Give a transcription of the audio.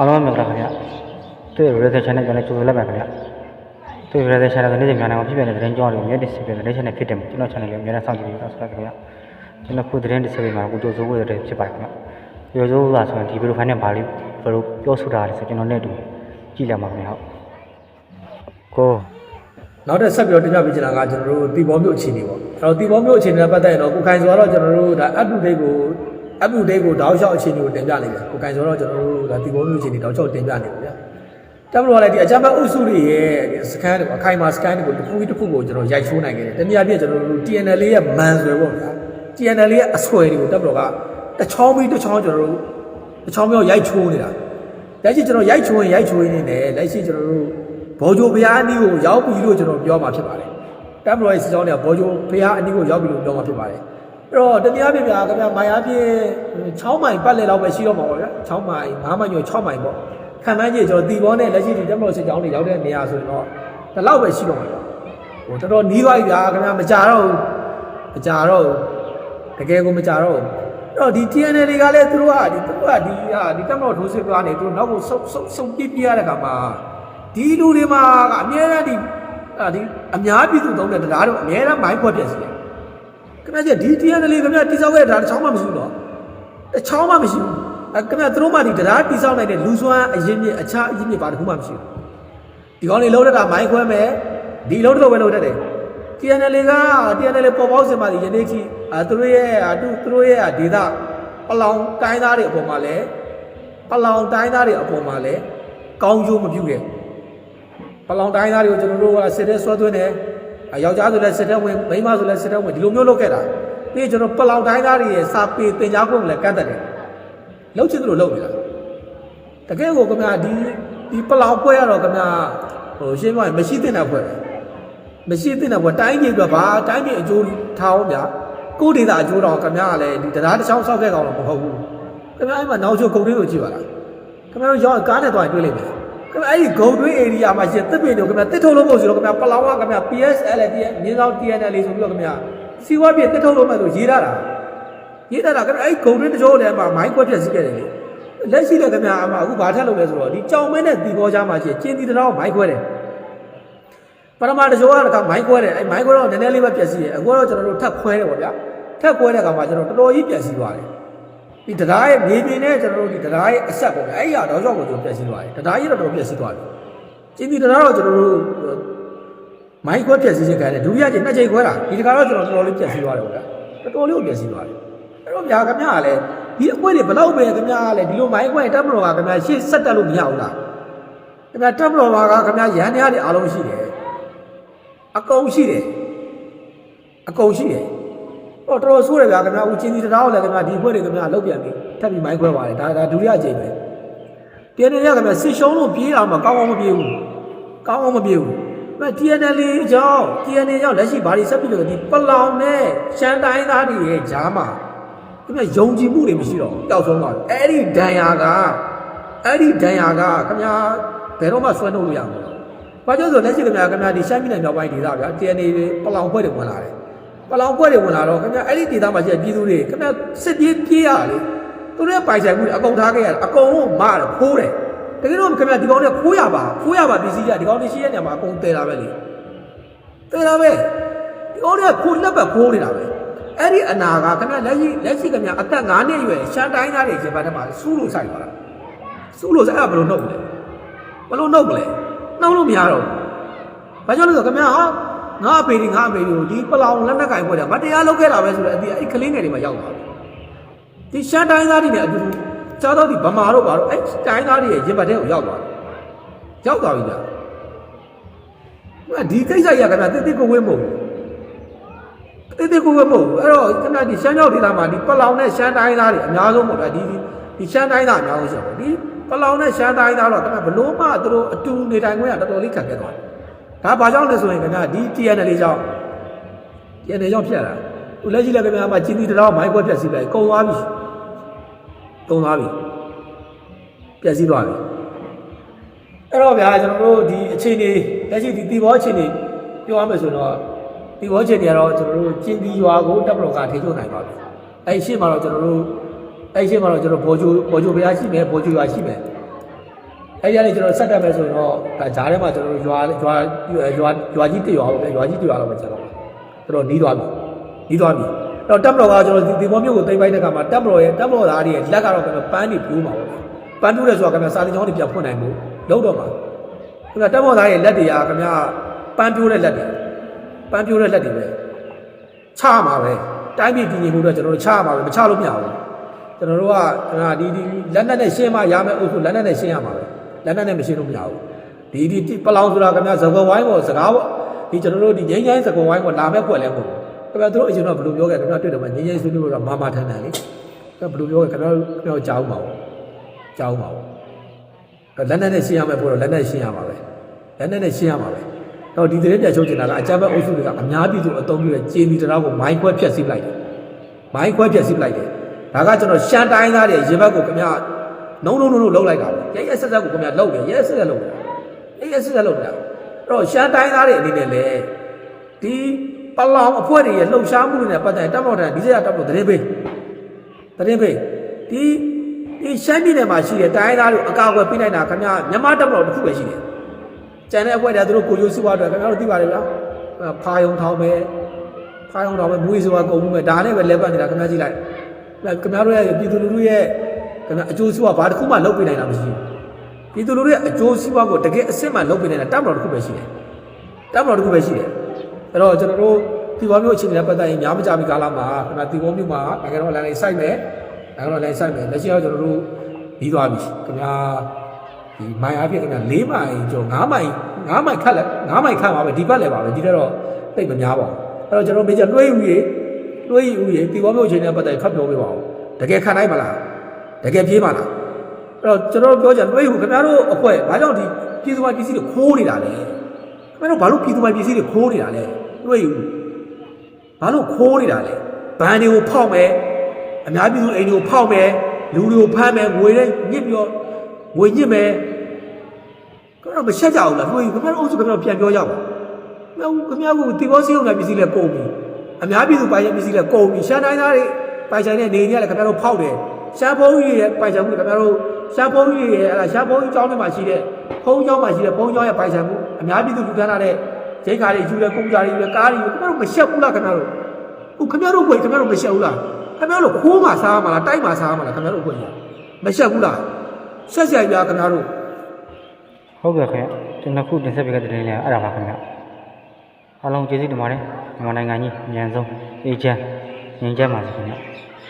အားလုံးမင်္ဂလာပါခင်ဗျာတွေ့ရတဲ့ channel ကျွန်တော်ကြိုဆိုလိုက်ပါခင်ဗျာတွေ့ရတဲ့ channel ကနေ့မြန်မာနိုင်ငံမှာဖြစ်နေတဲ့သတင်းကြောင်းတွေကိုမြဲတင်ဆက်ပြနေတဲ့ channel ဖြစ်တယ်ကျွန်တော် channel လေးအများနဲ့စောင့်ကြည့်ပြီးတော့ဆက်ပါခင်ဗျာကျွန်တော်ခုသတင်းတစ်ဆက်ပြီးမှာကိုကြိုဆိုဖို့ရတဲ့ဖြစ်ပါတယ်ခင်ဗျာကြိုဆိုလာဆိုရင်ဒီဗီဒီယိုဖိုင်နဲ့ဘာလို့ဘယ်လိုပြောဆိုတာလဲဆိုကျွန်တော်နဲ့အတူကြည့်လာမှာခင်ဗျာဟုတ်ကိုနောက်ထပ်ဆက်ပြီးတော့တင်ပြပေးချင်တာကကျွန်တော်တို့တီဘောမျိုးအခြေအနေပေါ့အဲ့တော့တီဘောမျိုးအခြေအနေနဲ့ပတ်သက်ရင်တော့ကိုခိုင်ဆိုတော့ကျွန်တော်တို့ဒါ up to date ကို up to date ကိုတောက်လျှောက်အခြေအနေကိုတင်ပြနေတယ်ကိုခိုင်ဆိုတော့ကျွန်တော်တို့ဒါတီဘောမျိုးအခြေအနေတောက်လျှောက်တင်ပြနေတယ်ဗျာတမလို့ကလည်းဒီအကြမ်းဖက်အုပ်စုတွေရဲ့စကန်တွေအခိုင်မာစကန်တွေကိုတစ်ခုပြီးတစ်ခုကိုကျွန်တော်ရိုက်ချိုးနိုင်ခဲ့တယ်တနည်းအားဖြင့်ကျွန်တော်တို့ TNL ရဲ့မန်ဆွဲပေါ့ဗျာ TNL ရဲ့အဆွဲတွေကိုတက်မလို့ကတချောင်းပြီးတချောင်းကျွန်တော်တို့တချောင်းမျိုးရိုက်ချိုးနေတာလက်ရှိကျွန်တော်ရိုက်ချိုးရင်ရိုက်ချိုးရင်းနေတယ်လက်ရှိကျွန်တော်တို့ဘောဂျိုဘုရားအနည်းကိုရောက်ပြီလို့ကျွန်တော်ပြောမှာဖြစ်ပါတယ်တက်မလို့ရဲ့စီကြောင်းတွေကဘောဂျိုဘုရားအနည်းကိုရောက်ပြီလို့ပြောမှာဖြစ်ပါတယ် အဲ့တော့တနည်းအားဖြင့်ဗျာခင်ဗျာမိုင်အားဖြင့်6မိုင်ပတ်လည်လောက်ပဲရှိတော့မှာပေါ့ဗျာ6မိုင်9မိုင်ကျော်6မိုင်ပေါ့ခံမှန်းကြည့်ကျွန်တော်တီဘောနဲ့လက်ရှိဒီတက်မလို့စစ်ကြောင်းတွေရောက်တဲ့နေရာဆိုရင်တော့ဒီလောက်ပဲရှိတော့မှာဗျာဟိုတော်တော်နီးသွားပြီဗျာခင်ဗျာမကြတော့ဘူးမကြတော့ဘူးတကယ်ကိုမကြတော့ဘူးအဲ့တော့ဒီ TNL တွေကလည်းသူတို့ကဒီသူတို့ကဒီဟာဒီတက်မလို့ဒိုးစစ်ကနေသူတို့နောက်ကိုဆုပ်ဆုပ်ဆုပ်ပြပြရတဲ့ခါမှာဒီလူတွေမှာကအများအားဒီအာဒီအများပြည်သူသုံးတဲ့တရားတို့အများအားမိုင်းဖွက်ပြက်စီတယ် ခင်ဗျာဒီ TNL ခင်ဗျာတိစောက်ခဲ့တာတစ်ချောင်းမှမရှိဘူးတော့တစ်ချောင်းမှမရှိဘူးအဲခင်ဗျာသူတို့မှဒီတရားတိစောက်နိုင်တဲ့လူစွမ်းအရင်မြင့်အခြားအရင်မြင့်ပါတခုမှမရှိဘူးဒီကောင်လေးလုံးတတာမိုင်းခွဲမယ်ဒီလုံးတစ်လုံးပဲလုံးတတ်တယ် TNL က TNL ပေါ်ပေါက်စင်ပါဒီယနေ့ကြီးအဲသူတို့ရဲ့အတူသူတို့ရဲ့ဒေတာပလောင်တိုင်းသားတွေအပေါ်မှာလည်းပလောင်တိုင်းသားတွေအပေါ်မှာလည်းကောင်းကျိုးမပြုခဲ့ပလောင်တိုင်းသားတွေကိုကျွန်တော်တို့ကစစ်တဲ့ဆွဲသွင်းတယ်အ ယောက်ျားဆိုလည်းစစ်တဲ့ဝင်မိန်းမဆိုလည်းစစ်တဲ့ဝင်ဒီလိုမျိုးလုပ်ခဲ့တာပြီးရင်ကျွန်တော်ပလောင်တိုင်းသားတွေရဲ့စာပေသင်ကြားခွင့်ကိုလည်းကန့်သက်တယ်လှုပ်ချင်သလိုလုပ်နေတာတကယ်ကိုခင်ဗျာဒီဒီပလောင်ပွဲရတော့ခင်ဗျာဟိုရှင်းပြရင်မရှိသင့်တဲ့ပွဲပဲမရှိသင့်တဲ့ဘတိုင်းပြည်ကဘာတိုင်းပြည်အကျိုးထားအောင်ဗျာကိုယ်ဒေတာအကျိုးတော့ခင်ဗျားကလည်းဒီတရားတစ်ချောင်းဆောက်ခဲ့ကောင်တော့မဟုတ်ဘူးခင်ဗျားအဲ့မှာနောက်ချုပ်ဂုံတွင်းကိုကြည့်ပါလားခင်ဗျားတို့ရောက်ကားနဲ့သွားရင်တွေ့လိမ့်မယ် ခင်ဗျားအဲ့ဒီဂုံတွင်း area မှာရှင်တစ်ပင်တို့ခင်ဗျားတစ်ထုံလုံးဖို့ဆိုတော့ခင်ဗျားပလောင်ကခင်ဗျား PSL တည်းမြင်းဆောင် TNL လေးဆိုပြီးတော့ခင်ဗျားစီဝါပြတစ်ထုံလုံးမဲ့ဆိုရေးထားတာရေးထားတာခင်ဗျားအဲ့ဒီဂုံတွင်းတစ်ချို့လည်းမှာမိုင်းခွက်ပြက်စီးခဲ့တယ်လေလက်ရှိလည်းခင်ဗျားအမအခုဘာထက်လုပ်လဲဆိုတော့ဒီကြောင်မဲနဲ့တီဘောကြားမှာရှင်ကျင်းတီတတော်မိုင်းခွဲတယ်ပရမတကြောကတခါမိုင်းခွဲတယ်အဲမိုင်းခွဲတော့နည်းနည်းလေးပဲပြက်စီးတယ်အခုတော့ကျွန်တော်တို့ထပ်ခွဲတယ်ပေါ့ဗျာထပ်ခွဲတဲ့အခါမှာကျွန်တော်တော်တော်ကြီးပြက်စီးသွားတယ် ဒီတရားရဲ့မြေပြင်နဲ့ကျွန်တော်တို့ဒီတရားရဲ့အဆက်ပေါ့ဗျာအဲ့ရတော့ကြောက်ကိုကျွန်တော်ပြက်စီးသွားတယ်တရားကြီးတော့တော်တော်ပြက်စီးသွားတယ်ကျင်းဒီတရားတော့ကျွန်တော်တို့မိုင်းခွဲပြက်စီးခြင်းခံတယ်ဒုတိယကျင်းနှစ်ချိန်ခွဲတာဒီတခါတော့ကျွန်တော်တော်တော်လေးပြက်စီးသွားတယ်ပေါ့ဗျာတော်တော်လေးကိုပြက်စီးသွားတယ်အဲ့တော့ဗျာခင်ဗျားကလည်းဒီအပွဲတွေဘလောက်ပဲခင်ဗျားကလည်းဒီလိုမိုင်းခွဲတက်မလို့ကခင်ဗျားရှေ့ဆက်တက်လို့မရဘူးလားခင်ဗျားတက်မလို့ပါကခင်ဗျားရန်တရားတွေအားလုံးရှိတယ်အကုန်ရှိတယ်အကုန်ရှိတယ်ဟော တော်တော်ဆိုးတယ်ဗျာခင်ဗျာဦးချင်းစီတရားကိုလည်းခင်ဗျာဒီဘွဲတွေခင်ဗျာလောက်ပြန်ပြီထပ်ပြီးမိုင်းခွဲပါတယ်ဒါဒါဒုတိယအကြိမ်ပဲတင်းနေရခင်ဗျာစစ်ရှုံးလို့ပြေးအောင်မကောင်းအောင်မပြေးဘူးကောင်းအောင်မပြေးဘူးအဲ TNL အကြောင်း TNL အကြောင်းလက်ရှိဘာတွေဆက်ပြီးလို့ဒီပလောင်နဲ့ရှမ်းတိုင်းသားတွေရဲ့ဂျားမှာခင်ဗျာယုံကြည်မှုတွေမရှိတော့ဘူးပျောက်ဆုံးသွားတယ်အဲ့ဒီဒဏ်ရာကအဲ့ဒီဒဏ်ရာကခင်ဗျာဘယ်တော့မှဆွဲနှုတ်လို့ရမှာမဟုတ်။ဘာကြောင့်ဆိုလက်ရှိခင်ဗျာခင်ဗျာဒီရှမ်းပြည်နယ်မြောက်ပိုင်းဒေသဗျာ TNA တွေပလောင်ဘွဲတွေဝင်လာတယ်။ ပလောင်ဘွဲတွေဝင်လာတော့ခင်ဗျာအဲ့ဒီဒေသမှာရှိတဲ့ပြည်သူတွေခင်ဗျာစစ်ပြေးပြေးရလေ။သူတို့ရဲ့ပိုင်ဆိုင်မှုတွေအကုန်ထားခဲ့ရတယ်အကုန်လုံးမာတယ်ဖိုးတယ်။တကယ်တော့ခင်ဗျာဒီကောင်တွေခိုးရပါခိုးရပါပစ္စည်းကြဒီကောင်တွေရှိတဲ့နေရာမှာအကုန်တည်တာပဲလေ။တည်တာပဲ။ဒီကောင်တွေကခိုးလက်ပဲခိုးနေတာပဲ။အဲ့ဒီအနာကခင်ဗျာလက်ရှိလက်ရှိခင်ဗျာအသက်9နှစ်အရွယ်ရှမ်းတိုင်းသားတွေရှင်ပါတဲ့မှာစူးလို့ဆိုင်သွားတာ။စူးလို့ဆိုင်အဲ့ဒါဘယ်လိုနှုတ်လဲ။ဘယ်လိုနှုတ်လဲ။နှုတ်လို့မရတော့ဘူး။ဘာကြောင့်လဲဆိုတော့ခင်ဗျာဟာ ငါအဖေဒီငါအဖေဒီကိုဒီပလောင်လက်နက်ကင်ဖွဲ့တယ်မတရားလုပ်ခဲ့တာပဲဆိုတော့အဒီအဲ့ကလေးငယ်တွေမှာရောက်သွားတယ်ဒီရှမ်းတိုင်းသားတွေနဲ့အတူတူကြားတော့ဒီဗမာတို့ဘာလို့အဲ့တိုင်းသားတွေရဲ့ရင်ပတ်တဲ့ကိုရောက်သွားတယ်ရောက်သွားပြီဗျာဒီကိစ္စကြီးကခင်ဗျာတိတိကိုဝင်းမဟုတ်ဘူးတိတိကိုဝင်းမဟုတ်ဘူးအဲ့တော့ခင်ဗျာဒီရှမ်းကြောက်ဒေသမှာဒီပလောင်နဲ့ရှမ်းတိုင်းသားတွေအများဆုံးပေါ့ဗျာဒီဒီရှမ်းတိုင်းသားအများဆုံးရှိတယ်ဒီပလောင်နဲ့ရှမ်းတိုင်းသားတော့ခင်ဗျာဘလို့မှသူတို့အတူနေတိုင်းခွင့်ကတော်တော်လေးခက်ခဲသွားတယ် ဒါဘာကြောင့်လဲဆိုရင်ခင်ဗျာဒီ TNL ကြောင့် TNL ကြောင့်ဖြစ်လာသူလက်ရှိလည်းခင်ဗျာမှာကျင်းဒီတောင်မိုင်းခွက်ပြက်စီးလိုက်ကုံသွားပြီကုံသွားပြီပြက်စီးသွားပြီအဲ့တော့ဗျာကျွန်တော်တို့ဒီအခြေအနေလက်ရှိဒီတီဘောအခြေအနေပြောရမယ်ဆိုတော့တီဘောအခြေအနေကတော့ကျွန်တော်တို့ကျင်းဒီရွာကိုတပ်မတော်ကထိချုပ်နိုင်ပါပြီအဲ့ရှေ့မှာတော့ကျွန်တော်တို့အဲ့ရှေ့မှာတော့ကျွန်တော်ဘောဂျိုဘောဂျိုဘုရားရှိမယ်ဘောဂျိုရွာရှိမယ် အဲ့ဒီကနေကျွန်တော်ဆက်တက်မယ်ဆိုရင်တော့ဒါဂျားထဲမှာကျွန်တော်တို့ရွာရွာရွာရွာကြီးတရွာပေါ့ဗျရွာကြီးတရွာတော့ပဲကျွန်တော်တော်တော်နီးသွားပြီနီးသွားပြီအဲ့တော့တပ်မတော်ကကျွန်တော်ဒီဒီဘောမျိုးကိုတိမ့်ပိုင်းတဲ့ခါမှာတပ်မတော်ရဲ့တပ်မတော်သားတွေရဲ့လက်ကတော့ကျွန်တော်ပန်းနေပြိုးမှာပေါ့ပန်းတူးတယ်ဆိုတာခင်ဗျာစာတင်ကျောင်းတွေပြန်ဖွင့်နိုင်မှုလုံးတော့မှာခင်ဗျာတပ်မတော်သားရဲ့လက်တွေကခင်ဗျာပန်းပြိုးတဲ့လက်တွေပန်းပြိုးတဲ့လက်တွေပဲချမှာပဲတိုင်းပြည်တည်ငြိမ်မှုတော့ကျွန်တော်တို့ချမှာပဲမချလို့မရဘူးကျွန်တော်တို့ကဒီဒီလက်နက်နဲ့ရှင်းမှရမယ်အုပ်စုလက်နက်နဲ့ရှင်းရမှာပဲ လက်နက်နဲ့မရှင်းလို့မရဘူးဒီဒီဒီပလောင်ဆိုတာခင်ဗျာဇကွန်ဝိုင်းပေါ်စကားပေါ့ဒီကျွန်တော်တို့ဒီငိမ့်ငိမ့်ဇကွန်ဝိုင်းပေါ်လာမဲ့ခွက်လဲမဟုတ်ဘူးခင်ဗျာတို့အရင်တော့ဘယ်လိုပြောခဲ့ခင်ဗျာတွေ့တယ်မှာငိမ့်ငိမ့်ဆွေးနွေးလို့တော့မာမာထန်တယ်လေခင်ဗျာဘယ်လိုပြောခဲ့ခင်ဗျာခင်ဗျာကြားဦးမှာပေါ့ကြားဦးမှာပေါ့လက်နက်နဲ့ရှင်းရမယ်ပို့တော့လက်နက်ရှင်းရမှာပဲလက်နက်နဲ့ရှင်းရမှာပဲတော့ဒီသတင်းပြချုပ်ချင်တာကအကြမ်းဖက်အုပ်စုတွေကအများပြည်သူအုံပြုတဲ့ကျေးမီတရားကိုမိုင်းခွဲဖျက်ဆီးလိုက်တယ်မိုင်းခွဲဖျက်ဆီးလိုက်တယ်ဒါကကျွန်တော်ရှမ်းတိုင်းသားတွေရေဘက်ကိုခင်ဗျာ နုံနုံနုံနုံလောက်လိုက်တာပဲရဲရဲဆက်ဆက်ကိုခင်ဗျာလောက်တယ်ရဲရဲဆက်ဆက်လောက်တယ်ရဲရဲဆက်ဆက်လောက်တယ်အဲ့တော့ရှမ်းတိုင်းသားတွေအနေနဲ့လေဒီပလောင်အဖွဲ့တွေရဲ့လှုပ်ရှားမှုတွေနဲ့ပတ်သက်ရင်တပ်မတော်တဲ့ဒီစရတပ်မတော်သတင်းပေးသတင်းပေးဒီဒီရှမ်းပြည်နယ်မှာရှိတဲ့တိုင်းသားတွေအကာအကွယ်ပေးနိုင်တာခင်ဗျာမြန်မာတပ်မတော်တစ်ခုပဲရှိတယ်ကျန်တဲ့အဖွဲ့တွေကသူတို့ကိုရိုးစုဝါအတွက်ခင်ဗျားတို့သိပါတယ်ဗျာဖာယုံထောင်းမယ်ဖာယုံထောင်းမယ်မွေးစုဝါကုန်မှုမယ်ဒါနဲ့ပဲလဲပတ်နေတာခင်ဗျာကြည့်လိုက်ခင်ဗျားတို့ရဲ့ပြည်သူလူထုရဲ့ ခင်ဗျာအကျိုးစီးပွားဘာတစ်ခုမှလုပ်ပေးနိုင်တာမရှိဘူးပြည်သူလူထုရဲ့အကျိုးစီးပွားကိုတကယ်အစစ်မှလုပ်ပေးနိုင်တာတပ်မတော်တစ်ခုပဲရှိတယ်တပ်မတော်တစ်ခုပဲရှိတယ်အဲ့တော့ကျွန်တော်တို့ဒီဘောမျိုးအခြေအနေနဲ့ပတ်သက်ရင်များမကြမီကာလမှာခင်ဗျာဒီဘောမျိုးမှာနိုင်ငံတော်လမ်းလေးစိုက်မယ်နိုင်ငံတော်လမ်းစိုက်မယ်လက်ရှိတော့ကျွန်တော်တို့ပြီးသွားပြီခင်ဗျာဒီမိုင်အဖြစ်ခင်ဗျာ၄မိုင်ကျော်၅မိုင်၅မိုင်ခတ်လက်၅မိုင်ခတ်ပါပဲဒီဘက်လည်းပါပဲဒီတော့တိတ်မများပါဘူးအဲ့တော့ကျွန်တော်မေဂျာလွှဲယူရေလွှဲယူရေဒီဘောမျိုးအခြေအနေနဲ့ပတ်သက်ရင်ဖတ်ပြောပေးပါဦးတကယ်ခံနိုင်မလား တကယ်ပြေးပါလားအဲ့တော့ကျွန်တော်တို့ပြောကြတွေးဘူးခင်ဗျားတို့အခွဲဘာကြောင့်ဒီပြည်သူ့မိုင်းပစ္စည်းတွေခိုးနေတာလဲခင်ဗျားတို့ဘာလို့ပြည်သူ့မိုင်းပစ္စည်းတွေခိုးနေတာလဲတွေးဘူးဘာလို့ခိုးနေတာလဲဘန်တွေကိုဖောက်မယ်အများပြည်သူအိမ်တွေကိုဖောက်မယ်လူတွေကိုဖမ်းမယ်ငွေတွေညစ်ပြီးတော့ငွေညစ်မယ်ခင်ဗျားတို့မချက်ကြဘူးလားတွေးဘူးခင်ဗျားတို့အုပ်စုခင်ဗျားတို့ပြန်ပြောကြပါခင်ဗျားတို့ခင်ဗျားတို့တီဘောစီးုံတဲ့ပစ္စည်းလည်းကုန်ပြီအများပြည်သူပိုင်တဲ့ပစ္စည်းလည်းကုန်ပြီရှမ်းတိုင်းသားတွေပိုင်ဆိုင်တဲ့နေတွေကလည်းခင်ဗျားတို့ဖောက်တယ် ရှားဘုံကြီးရဲ့ပိုင်ဆိုင်မှုခင်ဗျားတို့ရှားဘုံကြီးရဲ့အဲ့ဒါရှားဘုံကြီးကျောင်းထဲမှာရှိတဲ့ဘုံကျောင်းမှာရှိတဲ့ဘုံကျောင်းရဲ့ပိုင်ဆိုင်မှုအများပြည်သူလူတန်းလာတဲ့ဂျိတ်ကားတွေယူတဲ့ကုန်ကြတွေယူတဲ့ကားတွေယူခင်ဗျားတို့မရှက်ဘူးလားခင်ဗျားတို့ဟုတ်ခင်ဗျားတို့ဘွေခင်ဗျားတို့မရှက်ဘူးလားခင်ဗျားတို့ခိုးမှစားမှာလားတိုက်မှစားမှာလားခင်ဗျားတို့ဘွေမရှက်ဘူးလားဆက်ဆက်ပြခင်ဗျားတို့ဟုတ်ကဲ့ခင်ဗျကျွန်တော်ခုတင်ဆက်ပေးခဲ့တဲ့တင်လေးအဲ့ဒါပါခင်ဗျအားလုံးကျေးဇူးတင်ပါတယ်မြန်မာနိုင်ငံကြီးအမြန်ဆုံးအေဂျင့်ငြိမ်းချမ်းပါစေခင်ဗျ